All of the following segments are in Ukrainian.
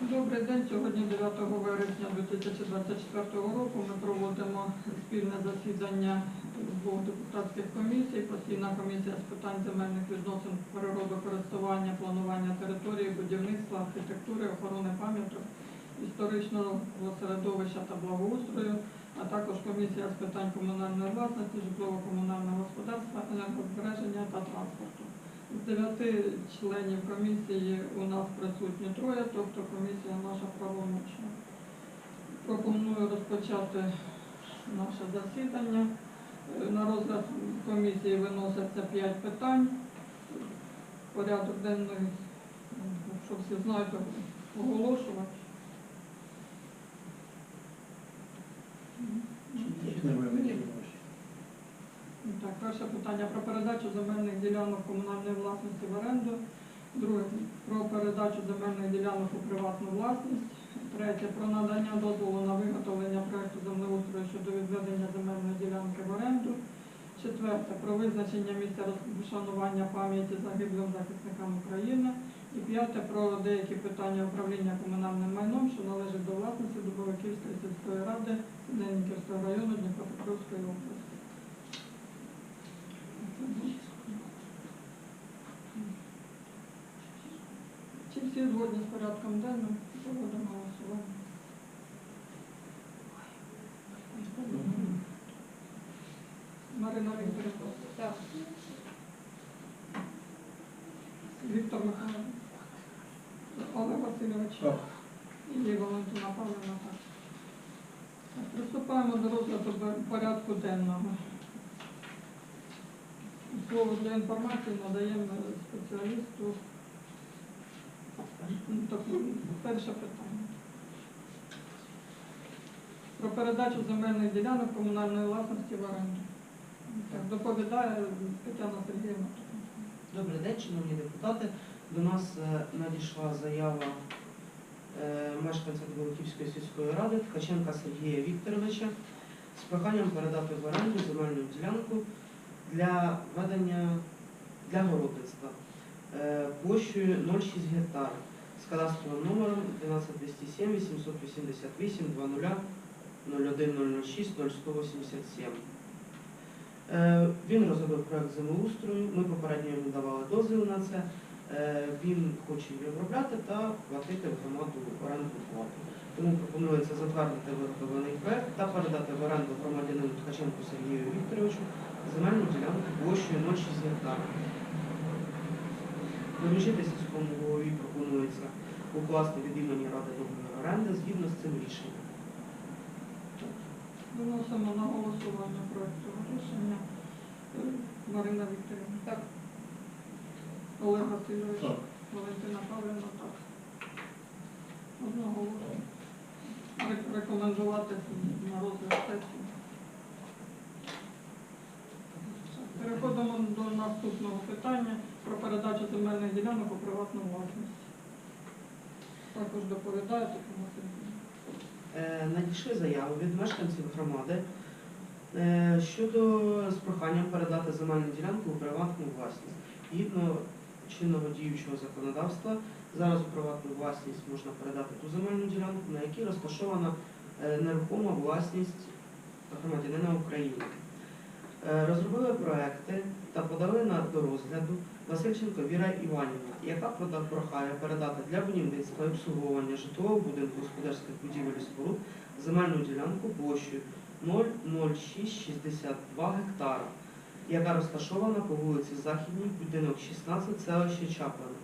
Добрий день. Сьогодні 9 вересня 2024 року ми проводимо спільне засідання двох депутатських комісій. Постійна комісія з питань земельних відносин, природокористування, планування території, будівництва, архітектури, охорони пам'яток, історичного середовища та благоустрою, а також комісія з питань комунальної власності, житлово-комунального господарства, енергозбереження та транспорту. З дев'яти членів комісії у нас присутні троє, тобто комісія наша правомочна. Пропоную розпочати наше засідання. Е, На розгляд комісії виноситься п'ять питань. Порядок денний, якщо всі знають, оголошувати. Так, перше питання про передачу земельних ділянок комунальної власності в оренду. Друге про передачу земельних ділянок у приватну власність. Третє про надання дозволу на виготовлення проекту землеустрою щодо відведення земельної ділянки в оренду. Четверте про визначення місця розшанування пам'яті загиблим захисникам України. І п'яте про деякі питання управління комунальним майном, що належить до власності Дубовиківської сільської ради Синельниківського району Дніпропетровської області. Чи всі згодні з порядком денним? Проводимо голосування. Марина Вікторівна. Так. Віктор Михайлович. Олег Васильович. Так. І Валентина Павлівна. Так. Приступаємо до розгляду порядку денного. Слово для інформації надаємо спеціалісту. Ну, так, Перше питання. Про передачу земельних ділянок комунальної власності в оренду. Так, доповідає Тетяна Сергіївна. Добрий день, шановні депутати. До нас е, надійшла заява е, мешканця Двороківської сільської ради Ткаченка Сергія Вікторовича з проханням передати в оренду земельну ділянку для ведення для городництва е, площею 0,6 гектар з кадастровим номером 11207 888 00 01006 0187. Е, Він розробив проект землеустрою, ми попередньо йому давали дозвіл на це. Е, Він хоче її обробляти та платити в громаду оренду плату. Тому пропонується затвердити виготовлений проект та передати в оренду громадянину Ткаченку Сергію Вікторовичу земельну ділянку площею 0,6 гектара. Доручити сільському голові пропонується укласти від імені Ради договір оренди згідно з цим рішенням. Виносимо на голосування проекту рішення. Марина Вікторівна. Так. Олег Васильович. Так. Валентина Павлівна. Так. Одного голосу. Ре- Рекомендувати на. Переходимо до наступного питання про передачу земельних ділянок у приватну власність. Також доповідає Тетяна Сергіївна. Е, надійшли заяви від мешканців громади е, щодо з проханням передати земельну ділянку у приватну власність. Згідно чинного діючого законодавства, зараз у приватну власність можна передати ту земельну ділянку, на якій розташована нерухома власність громадянина України. Е, Розробили проекти та подали на до розгляду Васильченко Віра Іванівна, яка прохає передати для будівництва і обслуговування житлового будинку господарських будівель і споруд земельну ділянку площею 00662 гектара, яка розташована по вулиці Західній, будинок 16, селище Чаплина.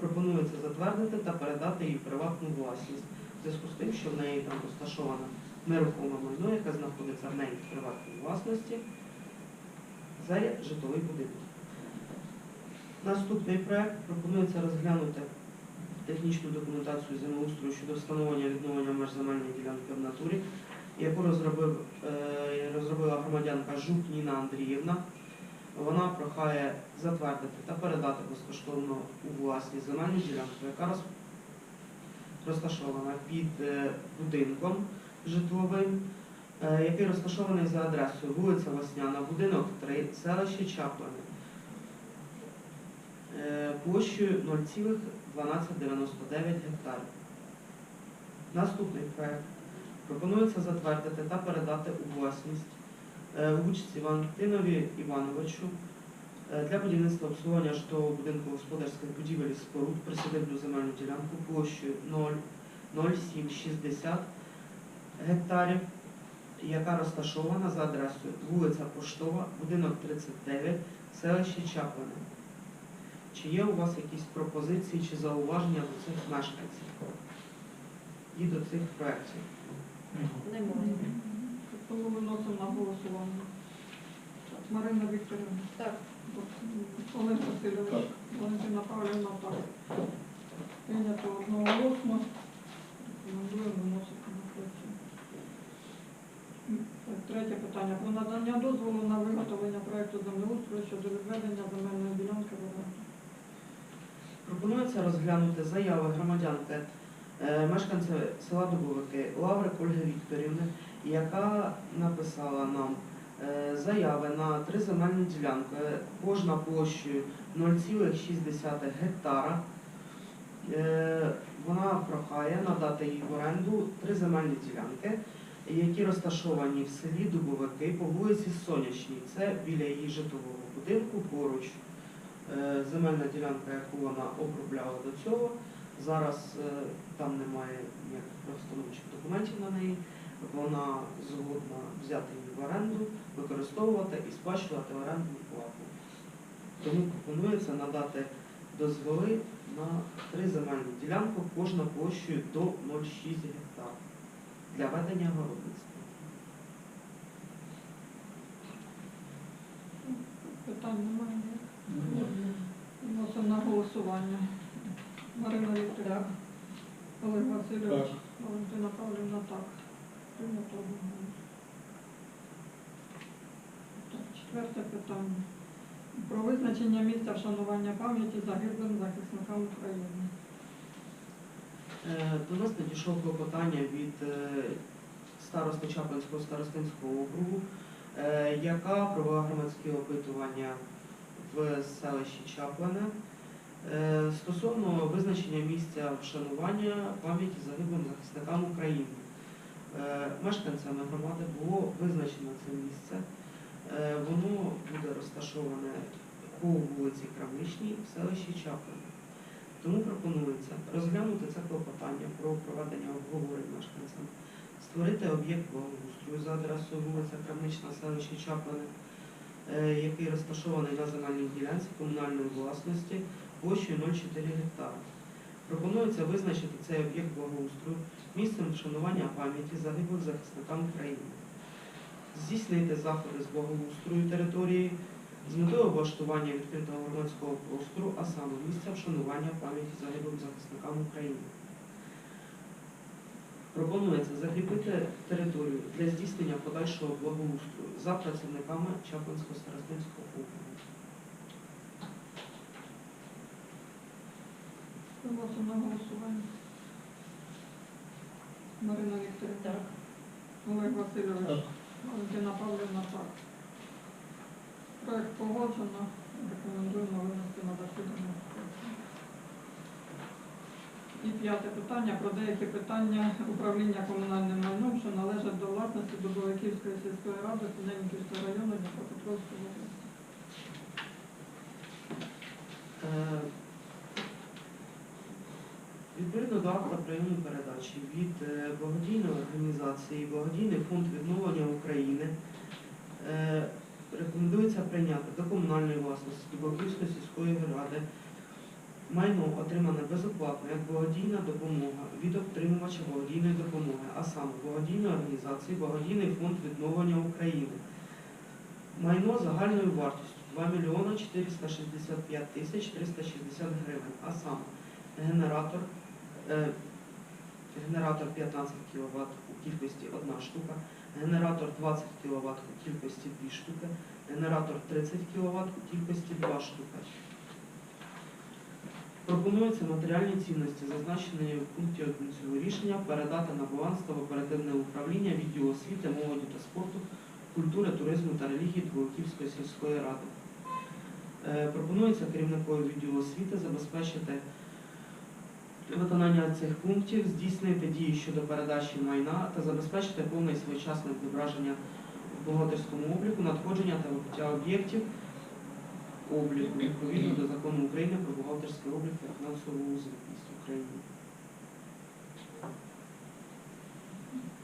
Пропонується затвердити та передати їй приватну власність зв'язку з тим, що в неї там розташована нерухома майно, яка знаходиться в неї в приватній власності. Це житловий будинок. Наступний проект пропонується розглянути технічну документацію землеустрою щодо встановлення відновлення меж земельної ділянки в натурі, яку розробив, е, розробила громадянка Жук Ніна Андріївна. Вона прохає затвердити та передати безкоштовно у власність земельну ділянку, яка роз- розташована під е, будинком житловим, е, який розташований за адресою вулиця Весняна, будинок 3, селище Чаплини. е, площею 0,1299 гектарів. Наступний проект. Пропонується затвердити та передати у власність Лучці Валентинові Івановичу для будівництва обслуговування житлового будинку господарських будівель і споруд присадибну земельну ділянку площею 0,0760 гектарів, яка розташована за адресою вулиця Поштова, будинок 39, селище Чаплине. Чи є у вас якісь пропозиції чи зауваження до цих мешканців і до цих проєктів? Немає. Виносимо на голосування. Так, Марина Вікторівна. Так. Олег Васильович. Так. Валентина Павлівна, так. Прийнято одноголосно. Рекомендуємо виносити на сесію. Третє питання. Про надання дозволу на виготовлення проекту землеустрою щодо відведення земельної ділянки в оренду. Пропонується розглянути заяви громадянки, е, мешканця села Дубовики Лаври Ольги Вікторівни, яка написала нам заяви на три земельні ділянки, кожна площею 0,6 гектара. Е, Вона прохає надати їй в оренду три земельні ділянки, які розташовані в селі Дубовики по вулиці Сонячній. Це біля її житлового будинку поруч. Е, земельна ділянка, яку вона обробляла до цього. Зараз е, там немає ніяких розстановчих документів на неї. Вона згодна взяти її в оренду, використовувати і сплачувати орендну плату. Тому пропонується надати дозволи на три земельні ділянки, кожна площею до 0,6 гектар для ведення городництва. Питань немає. Виносимо на голосування. Марина Вікторівна. Олег Васильович. Валентина Павлівна, так. Прийнято одноголосно. Так, четверте питання. Про визначення місця вшанування пам'яті загиблим захисникам України. Е, До нас надійшло клопотання від е, старости Чаплинського старостинського округу, е, яка провела громадські опитування в селищі Чаплине стосовно визначення місця вшанування пам'яті загиблим захисникам України. Е, Мешканцями громади було визначено це місце. Е, Воно буде розташоване по вулиці Крамничній в селищі Чаплине. Тому пропонується розглянути це клопотання про проведення обговорень мешканцям, створити об'єкт благоустрою за адресою вулиця Крамнична, селище Чаплини, е, який розташований на земельній ділянці комунальної власності площею 0,4 гектара. Пропонується визначити цей об'єкт благоустрою місцем вшанування пам'яті загиблих захисникам України, здійснити заходи з благоустрою території з метою облаштування відкритого громадського простору, а саме місця вшанування пам'яті загиблим захисникам України. Пропонується закріпити територію для здійснення подальшого благоустрою за працівниками Чаплинського старостинського округу. Виносимо на голосування. Марина Вікторівна. Так. Олег Васильович. Так. Валентина Павлівна, так. Проект погоджено. Рекомендуємо винести на засідання. І п'яте питання про деякі питання управління комунальним майном, що належать до власності Дубовиківської сільської ради Синельниківського району Дніпропетровської області. До прийому передачі від е, благодійної організації Благодійний фонд відновлення України е, рекомендується прийняти до комунальної власності Дубовківської сільської ради майно отримане безоплатно як благодійна допомога від отримувача благодійної допомоги, а саме благодійної організації Благодійний фонд відновлення України. Майно загальною вартістю 2 мільйона 465 тисяч 360 гривень, а саме генератор, генератор 15 кВт у кількості 1 штука, генератор 20 кВт у кількості 2 штуки, генератор 30 кВт у кількості 2 штуки. Пропонується матеріальні цінності, зазначені в пункті 1 цього рішення, передати на баланс та в оперативне управління відділу освіти, молоді та спорту, культури, туризму та релігії Дволоківської сільської ради. Е, Пропонується керівникові відділу освіти забезпечити виконання цих пунктів, здійснити дії щодо передачі майна та забезпечити повне і своєчасне відображення в бухгалтерському обліку надходження та вибуття об'єктів обліку відповідно до закону України про бухгалтерський облік та фінансову звітність України.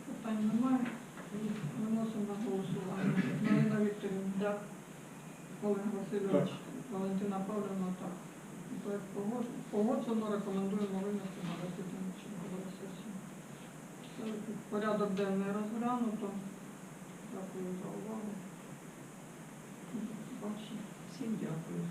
Питань немає. Виносимо на голосування. Марина Вікторівна. Так. Олег Васильович. Валентина Павлівна. Так. Погодж- погоджено. Рекомендуємо винести на засідання чергової сесії. Порядок денний розглянуто. Дякую за увагу. Всім дякую.